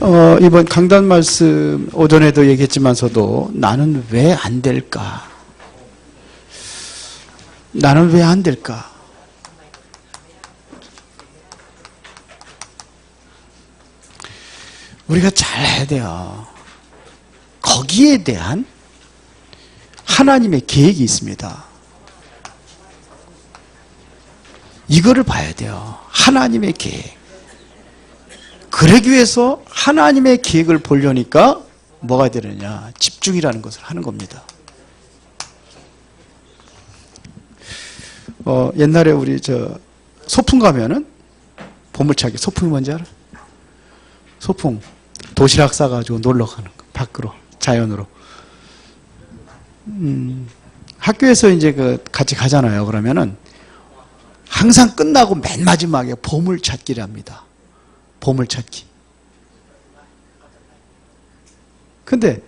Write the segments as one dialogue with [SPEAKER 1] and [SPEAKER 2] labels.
[SPEAKER 1] 어, 이번 강단 말씀 오전에도 얘기했지만서도 나는 왜 안 될까? 나는 왜 안 될까? 우리가 잘 해야 돼요. 거기에 대한 하나님의 계획이 있습니다. 이거를 봐야 돼요. 하나님의 계획. 그러기 위해서 하나님의 계획을 보려니까 뭐가 되느냐? 집중이라는 것을 하는 겁니다. 어, 옛날에 우리 저 소풍 가면은 보물찾기 소풍이 뭔지 알아? 소풍 도시락 싸가지고 놀러 가는 거 밖으로 자연으로. 음, 학교에서 이제 그 같이 가잖아요. 그러면은 항상 끝나고 맨 마지막에 보물찾기를 합니다. 보물찾기. 근데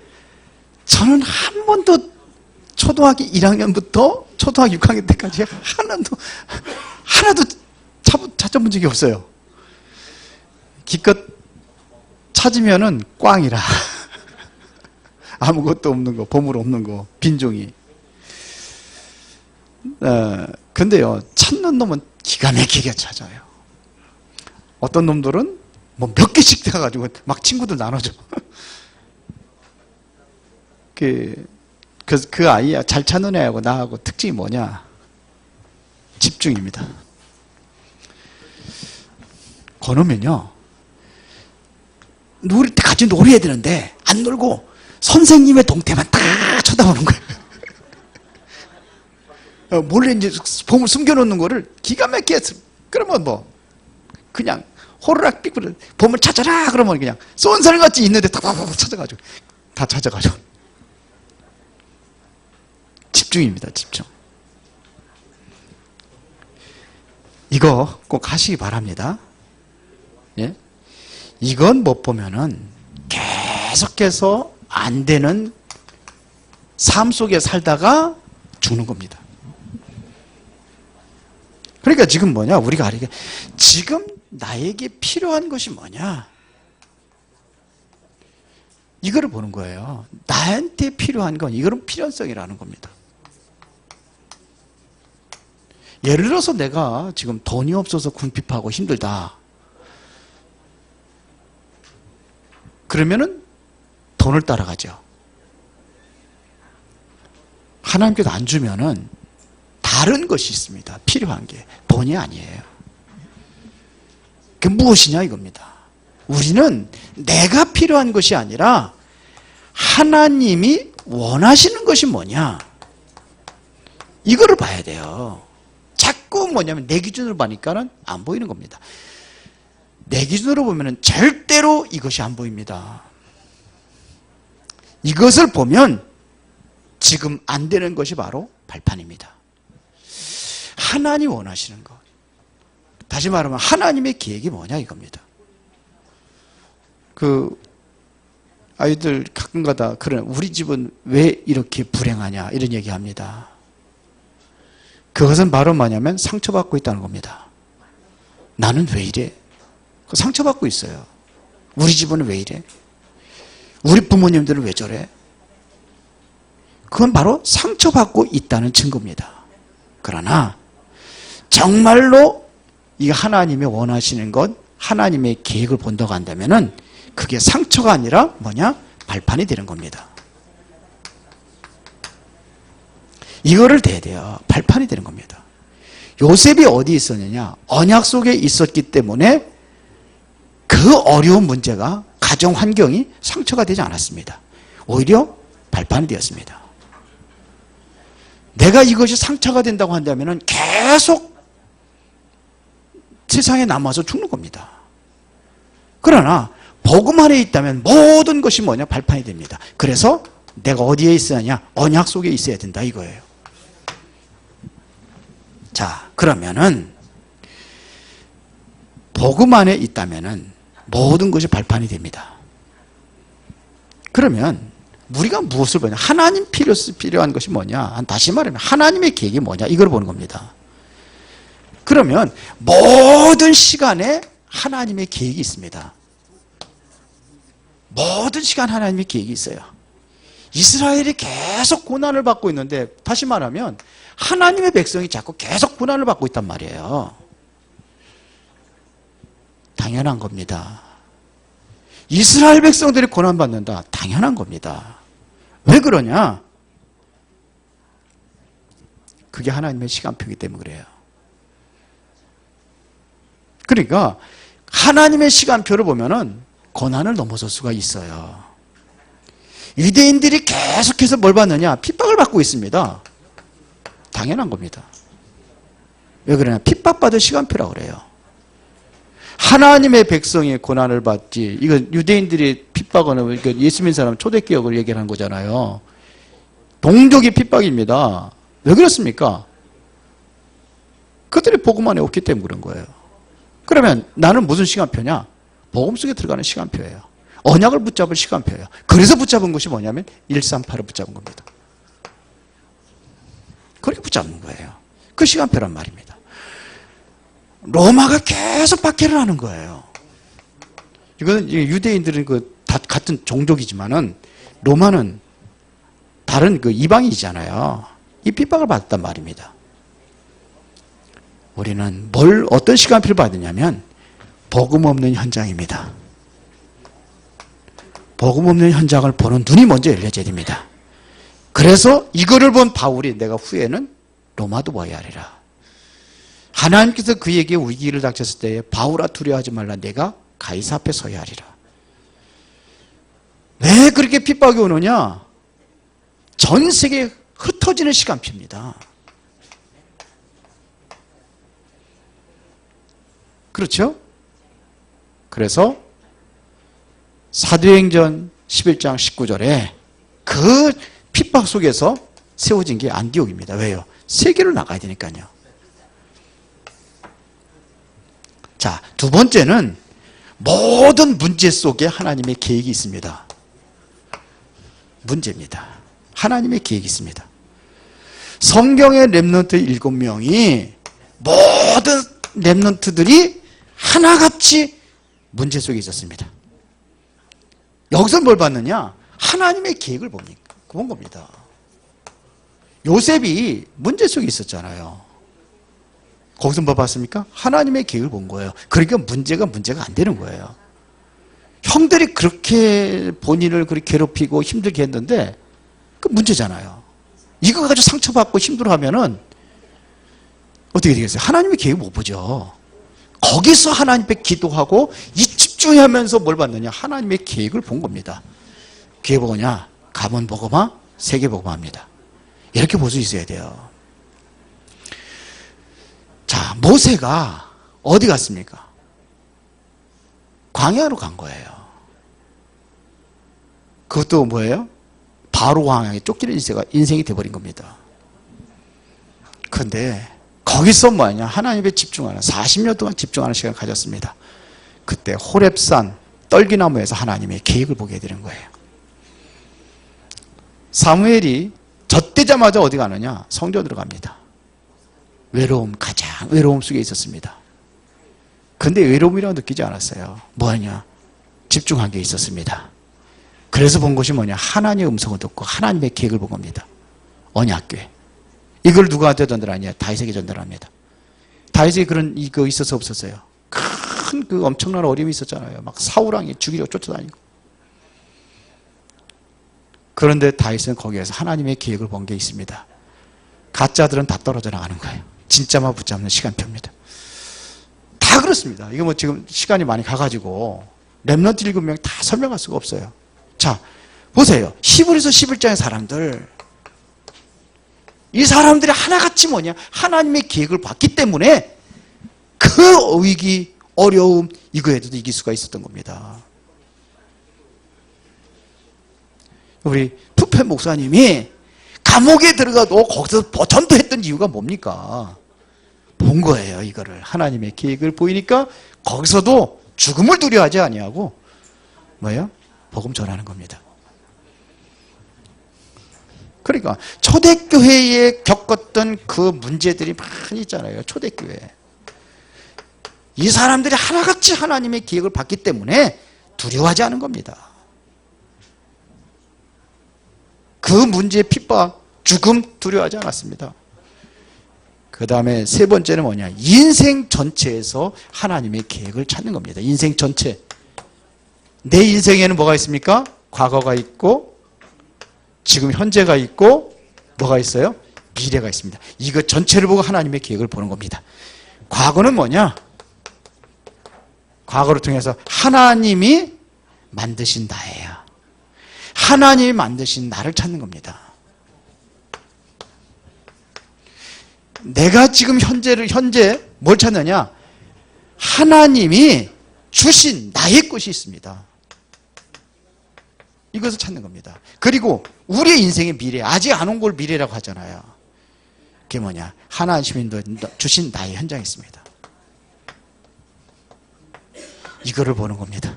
[SPEAKER 1] 저는 한 번도 초등학교 1학년부터 초등학교 6학년 때까지 하나도 하나도 찾아본 적이 없어요. 기껏 찾으면은 꽝이라 아무것도 없는 거, 보물 없는 거, 빈 종이. 어, 근데요 찾는 놈은 기가 막히게 찾아요. 어떤 놈들은 뭐 몇 개씩 돼가지고 막 친구들 나눠줘. 그, 그, 그 아이야 잘 찾는 애하고 나하고 특징이 뭐냐? 집중입니다. 거놓으면요. 놀 때 같이 놀아야 되는데 안 놀고 선생님의 동태만 딱 쳐다보는 거예요. 어, 몰래 이제 보물 숨겨놓는 거를 기가 막히게 했어. 그러면 뭐 그냥 호루라기 삑 보물 찾아라! 그러면 그냥 쏜살같이 있는데 탁탁탁 찾아가지고 다 찾아가지고 집중입니다 집중. 이거 꼭 하시기 바랍니다. 예? 이건 못 보면은 계속해서 안 되는 삶 속에 살다가 죽는 겁니다. 그러니까 지금 뭐냐? 우리가 알게 지금 나에게 필요한 것이 뭐냐? 이거를 보는 거예요. 나한테 필요한 건 이거는 필연성이라는 겁니다. 예를 들어서 내가 지금 돈이 없어서 궁핍하고 힘들다. 그러면은 돈을 따라가죠. 하나님께서 안 주면은 다른 것이 있습니다. 필요한 게. 돈이 아니에요. 그 무엇이냐 이겁니다. 우리는 내가 필요한 것이 아니라 하나님이 원하시는 것이 뭐냐 이거를 봐야 돼요. 자꾸 뭐냐면 내 기준으로 보니까는 안 보이는 겁니다. 내 기준으로 보면 절대로 이것이 안 보입니다. 이것을 보면 지금 안 되는 것이 바로 발판입니다. 하나님 원하시는 것. 다시 말하면 하나님의 계획이 뭐냐 이겁니다. 그 아이들 가끔가다 그런 우리 집은 왜 이렇게 불행하냐 이런 얘기합니다. 그것은 바로 뭐냐면 상처받고 있다는 겁니다. 나는 왜 이래? 그 상처받고 있어요. 우리 집은 왜 이래? 우리 부모님들은 왜 저래? 그건 바로 상처받고 있다는 증거입니다. 그러나 정말로 이 하나님이 원하시는 것, 하나님의 계획을 본다고 한다면은 그게 상처가 아니라 뭐냐? 발판이 되는 겁니다. 이거를 대야. 발판이 되는 겁니다. 요셉이 어디 있었느냐? 언약 속에 있었기 때문에 그 어려운 문제가 가정 환경이 상처가 되지 않았습니다. 오히려 발판이 되었습니다. 내가 이것이 상처가 된다고 한다면 계속 세상에 남아서 죽는 겁니다. 그러나 복음 안에 있다면 모든 것이 뭐냐 발판이 됩니다. 그래서 내가 어디에 있어야 언약 속에 있어야 된다 이거예요. 자 그러면은 복음 안에 있다면은 모든 것이 발판이 됩니다. 그러면 우리가 무엇을 보냐 하나님 필요, 필요한 것이 뭐냐 다시 말하면 하나님의 계획이 뭐냐 이걸 보는 겁니다. 그러면 모든 시간에 하나님의 계획이 있습니다. 모든 시간 하나님의 계획이 있어요. 이스라엘이 계속 고난을 받고 있는데 다시 말하면 하나님의 백성이 자꾸 계속 고난을 받고 있단 말이에요. 당연한 겁니다. 이스라엘 백성들이 고난받는다. 당연한 겁니다. 왜 그러냐? 그게 하나님의 시간표이기 때문에 그래요. 그러니까 하나님의 시간표를 보면은 고난을 넘어설 수가 있어요. 유대인들이 계속해서 뭘 받느냐? 핍박을 받고 있습니다. 당연한 겁니다. 왜 그러냐? 핍박받을 시간표라고 그래요. 하나님의 백성이 고난을 받지. 이거 유대인들이 핍박하는 이거 예수 믿는 사람 초대기억을 얘기하는 거잖아요. 동족이 핍박입니다. 왜 그렇습니까? 그들이 복음 안에 없기 때문에 그런 거예요. 그러면 나는 무슨 시간표냐? 복음 속에 들어가는 시간표예요. 언약을 붙잡을 시간표예요. 그래서 붙잡은 것이 뭐냐면 138을 붙잡은 겁니다. 그렇게 붙잡는 거예요. 그 시간표란 말입니다. 로마가 계속 박해를 하는 거예요. 이거는 유대인들은 그 다 같은 종족이지만은 로마는 다른 그 이방이잖아요. 이 핍박을 받았단 말입니다. 우리는 뭘 어떤 시간표를 받느냐면 복음 없는 현장입니다. 복음 없는 현장을 보는 눈이 먼저 열려져야 됩니다. 그래서 이거를 본 바울이 내가 후에는 로마도 와야 하리라. 하나님께서 그에게 위기를 닥쳤을 때 바울아 두려워하지 말라 내가 가이사 앞에 서야 하리라. 왜 그렇게 핍박이 오느냐? 전 세계에 흩어지는 시간표입니다. 그렇죠? 그래서 사도행전 11장 19절에 그 핍박 속에서 세워진 게 안디옥입니다. 왜요? 세계로 나가야 되니까요. 자, 두 번째는 모든 문제 속에 하나님의 계획이 있습니다. 문제입니다. 하나님의 계획이 있습니다. 성경의 랩런트 일곱 명이 모든 랩런트들이 하나같이 문제 속에 있었습니다. 여기서 뭘 봤느냐? 하나님의 계획을 봅니까? 본 겁니다. 요셉이 문제 속에 있었잖아요. 거기서 뭐 봤습니까? 하나님의 계획을 본 거예요. 그러니까 문제가 문제가 안 되는 거예요. 형들이 그렇게 본인을 그렇게 괴롭히고 힘들게 했는데 그 문제잖아요. 이거 가지고 상처받고 힘들어하면은 어떻게 되겠어요? 하나님의 계획 못 보죠. 거기서 하나님 앞에 기도하고 이 집중하면서 뭘 받느냐? 하나님의 계획을 본 겁니다. 그게 뭐냐? 가문 복음화, 세계 복음화입니다. 이렇게 볼 수 있어야 돼요. 자, 모세가 어디 갔습니까? 광야로 간 거예요. 그것도 뭐예요? 바로 광야에 쫓기는 인생이 돼버린 겁니다. 그런데 거기서 뭐냐? 하나님에 집중하는 40년 동안 집중하는 시간을 가졌습니다. 그때 호랩산 떨기나무에서 하나님의 계획을 보게 되는 거예요. 사무엘이 젖대자마자 어디 가느냐? 성전으로 갑니다. 외로움, 가장 외로움 속에 있었습니다. 근데 외로움이라고 느끼지 않았어요. 뭐냐? 집중한 게 있었습니다. 그래서 본 것이 뭐냐? 하나님의 음성을 듣고 하나님의 계획을 본 겁니다. 언약궤. 이걸 누구한테 전달하냐? 다윗에게 전달합니다. 다윗에게 그런 이거 있어서 없었어요. 큰 그 엄청난 어려움이 있었잖아요. 막 사우랑이 죽이려고 쫓아다니고. 그런데 다윗은 거기에서 하나님의 계획을 본 게 있습니다. 가짜들은 다 떨어져 나가는 거예요. 진짜만 붙잡는 시간표입니다. 다 그렇습니다. 이거 뭐 지금 시간이 많이 가가지고 랩런트 일곱 명다 설명할 수가 없어요. 자, 보세요. 히브리서 11장의 사람들. 이 사람들이 하나같이 뭐냐? 하나님의 계획을 봤기 때문에 그 위기, 어려움, 이거에도 이길 수가 있었던 겁니다. 우리 푸페 목사님이 감옥에 들어가도 거기서 전도 했던 이유가 뭡니까? 본 거예요, 이거를. 하나님의 계획을 보이니까 거기서도 죽음을 두려워하지 아니하고 뭐예요? 복음 전하는 겁니다. 그러니까 초대교회에 겪었던 그 문제들이 많이 있잖아요. 초대교회. 이 사람들이 하나같이 하나님의 계획을 받기 때문에 두려워하지 않은 겁니다. 그 문제의 핍박, 죽음 두려워하지 않았습니다. 그 다음에 세 번째는 뭐냐? 인생 전체에서 하나님의 계획을 찾는 겁니다. 인생 전체. 내 인생에는 뭐가 있습니까? 과거가 있고, 지금 현재가 있고, 뭐가 있어요? 미래가 있습니다. 이거 전체를 보고 하나님의 계획을 보는 겁니다. 과거는 뭐냐? 과거를 통해서 하나님이 만드신 나예요. 하나님이 만드신 나를 찾는 겁니다. 내가 지금 현재를 현재 뭘 찾느냐? 하나님이 주신 나의 것이 있습니다. 이것을 찾는 겁니다. 그리고 우리의 인생의 미래, 아직 안 온 걸 미래라고 하잖아요. 그게 뭐냐? 하나님이 주신 나의 현장이 있습니다. 이거를 보는 겁니다.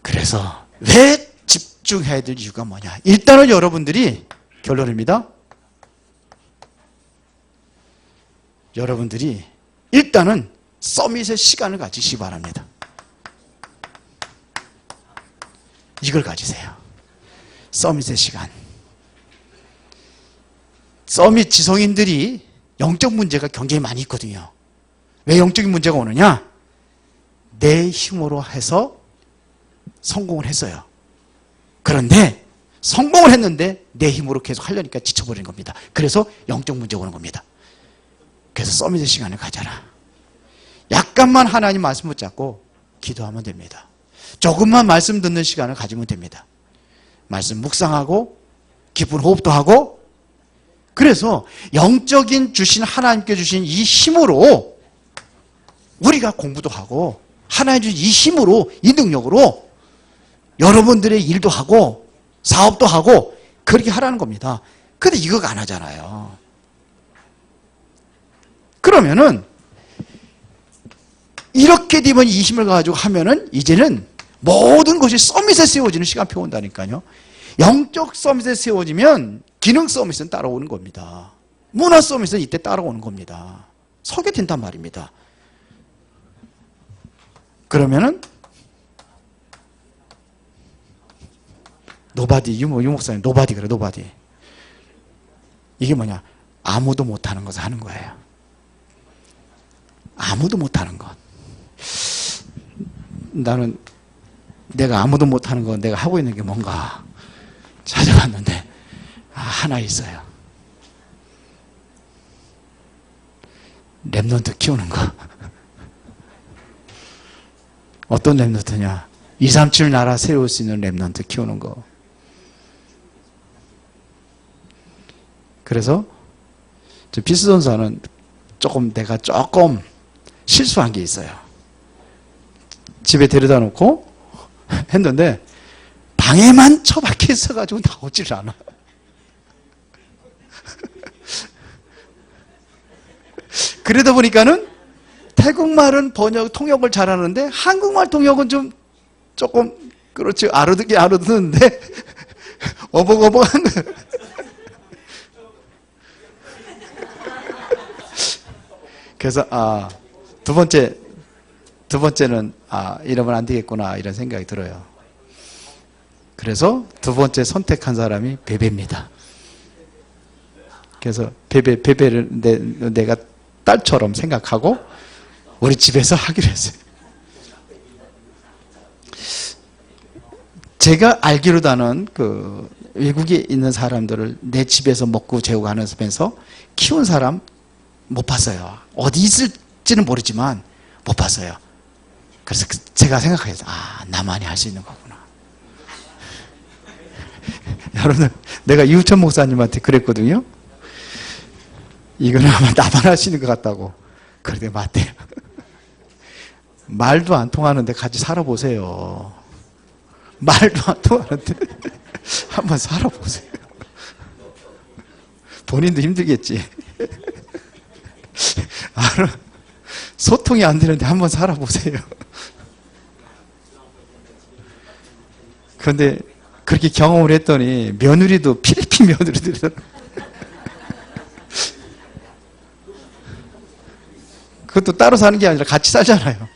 [SPEAKER 1] 그래서 왜 집중해야 될 이유가 뭐냐? 일단은 여러분들이 결론입니다. 여러분들이 일단은 서밋의 시간을 가지시기 바랍니다. 이걸 가지세요. 서밋의 시간. 서밋 지성인들이 영적 문제가 굉장히 많이 있거든요. 왜 영적인 문제가 오느냐? 내 힘으로 해서 성공을 했어요. 그런데 성공을 했는데 내 힘으로 계속 하려니까 지쳐버리는 겁니다. 그래서 영적 문제가 오는 겁니다. 그래서 서밋의 시간을 가져라. 약간만 하나님 말씀 붙잡고 기도하면 됩니다. 조금만 말씀 듣는 시간을 가지면 됩니다. 말씀 묵상하고 기쁜 호흡도 하고 그래서 영적인 주신 하나님께 주신 이 힘으로 우리가 공부도 하고 하나님 주신 이 힘으로 이 능력으로 여러분들의 일도 하고 사업도 하고 그렇게 하라는 겁니다. 근데 이거가 안 하잖아요. 그러면은 이렇게 되면 이 힘을 가지고 하면은 이제는 모든 것이 서밋에 세워지는 시간표 온다니까요. 영적 서밋에 세워지면 기능 서밋은 따라오는 겁니다. 문화 서밋은 이때 따라오는 겁니다. 서게 된단 말입니다. 그러면은 노바디 유모 유목사님 노바디 그래 노바디 이게 뭐냐 아무도 못하는 것을 하는 거예요. 아무도 못하는 것. 나는 내가 아무도 못하는 건 내가 하고 있는 게 뭔가 찾아봤는데 아, 하나 있어요. 랩런트 키우는 거. 어떤 랩런트냐? 237 나라 세울 수 있는 랩런트 키우는 거. 그래서 비스전사는 조금 내가 조금 실수한 게 있어요. 집에 데려다 놓고 했는데 방에만 처박혀 있어가지고 나오질 않아. 그러다 보니까는 태국말은 번역 통역을 잘하는데 한국말 통역은 좀 조금 그렇지 알아듣기 알아듣는데 어벙어벙한 거. 그래서 아 두 번째 두 번째는 아 이러면 안 되겠구나 이런 생각이 들어요. 그래서 두 번째 선택한 사람이 베베입니다. 그래서 베베 베베를 내, 내가 딸처럼 생각하고 우리 집에서 하기로 했어요. 제가 알기로다는 그 외국에 있는 사람들을 내 집에서 먹고 재우고 하면서 키운 사람 못 봤어요. 어디 있을지는 모르지만 못 봤어요. 그래서 그 제가 생각해서 아 나만이 할 수 있는 거구나. 여러분 내가 이우천 목사님한테 그랬거든요. 이거는 아마 나만 할 수 있는 것 같다고. 그런데 맞대요. 말도 안 통하는데 같이 살아보세요. 말도 안 통하는데 한번 살아보세요. 본인도 힘들겠지. 소통이 안 되는데 한번 살아보세요. 그런데 그렇게 경험을 했더니 며느리도 필리핀 며느리들 그것도 따로 사는 게 아니라 같이 살잖아요.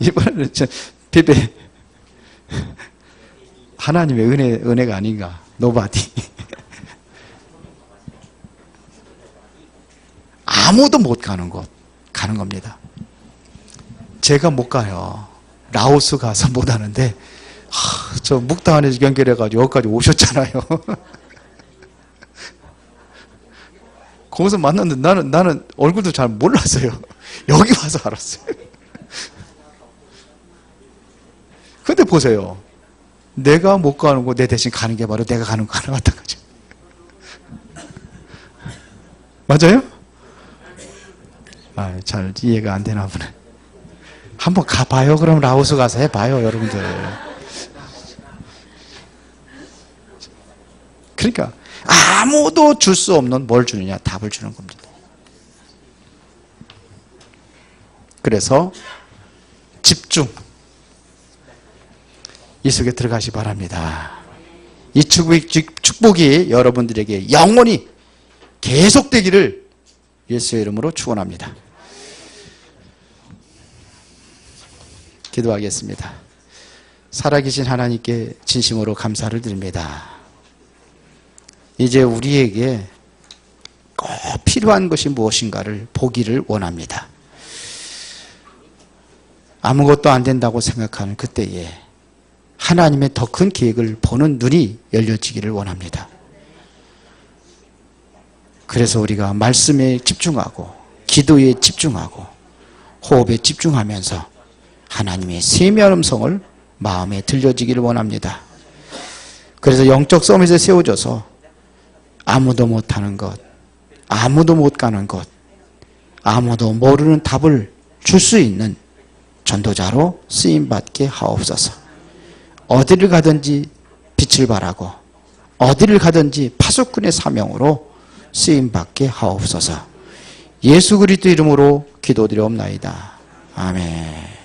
[SPEAKER 1] 이번에는 저 베베 하나님의 은혜, 은혜가 아닌가. 노바디. 아무도 못 가는 곳, 가는 겁니다. 제가 못 가요. 라오스 가서 못 하는데, 하, 저 묵다안에서 연결해가지고 여기까지 오셨잖아요. 거기서 만났는데 나는, 나는 얼굴도 잘 몰랐어요. 여기 와서 알았어요. 근데 보세요. 내가 못 가는 거 내 대신 가는 게 바로 내가 가는 거하나 마찬가지. 맞아요? 아, 잘 이해가 안 되나 보네. 한번 가봐요. 그럼 라오스 가서 해봐요, 여러분들. 그러니까 아무도 줄 수 없는 뭘 주느냐? 답을 주는 겁니다. 그래서 집중. 이 속에 들어가시 바랍니다. 이 축복이, 여러분들에게 영원히 계속되기를 예수의 이름으로 축원합니다. 기도하겠습니다. 살아계신 하나님께 진심으로 감사를 드립니다. 이제 우리에게 꼭 필요한 것이 무엇인가를 보기를 원합니다. 아무것도 안 된다고 생각하는 그때에 하나님의 더 큰 계획을 보는 눈이 열려지기를 원합니다. 그래서 우리가 말씀에 집중하고 기도에 집중하고 호흡에 집중하면서 하나님의 세미한 음성을 마음에 들려지기를 원합니다. 그래서 영적 싸움에서 세워져서 아무도 못하는 것, 아무도 못 가는 것, 아무도 모르는 답을 줄 수 있는 전도자로 쓰임받게 하옵소서. 어디를 가든지 빛을 발하고 어디를 가든지 파수꾼의 사명으로 쓰임받게 하옵소서. 예수 그리스도 이름으로 기도드리옵나이다. 아멘.